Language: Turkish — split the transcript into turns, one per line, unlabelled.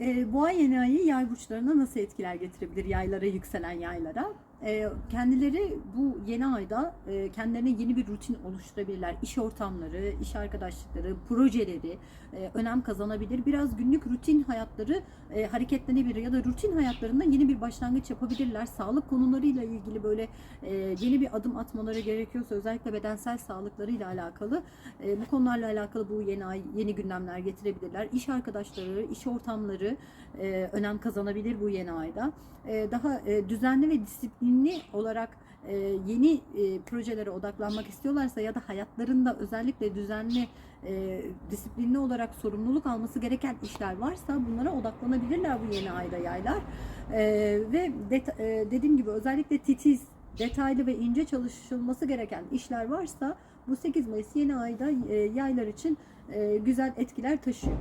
E, boğa yeni ayı yay burçlarına nasıl etkiler getirebilir yaylara, yükselen yaylara? E, kendileri bu yeni ayda e, kendilerine yeni bir rutin oluşturabilirler. İş ortamları, iş arkadaşlıkları, projeleri e, önem kazanabilir. Biraz günlük rutin hayatları e, hareketlenebilir ya da rutin hayatlarında yeni bir başlangıç yapabilirler. Sağlık konularıyla ilgili böyle yeni bir adım atmaları gerekiyorsa özellikle bedensel sağlıklarıyla alakalı bu konularla alakalı bu yeni ay yeni gündemler getirebilirler. İş arkadaşları, iş ortamları önem kazanabilir bu yeni ayda. Daha düzenli ve disiplinli olarak e, yeni e, projelere odaklanmak istiyorlarsa ya da hayatlarında özellikle düzenli e, disiplinli olarak sorumluluk alması gereken işler varsa bunlara odaklanabilirler bu yeni ayda yaylar. E, ve det- e, dediğim gibi özellikle titiz, detaylı ve ince çalışılması gereken işler varsa bu 8 Mayıs yeni ayda e, yaylar için e, güzel etkiler taşıyor.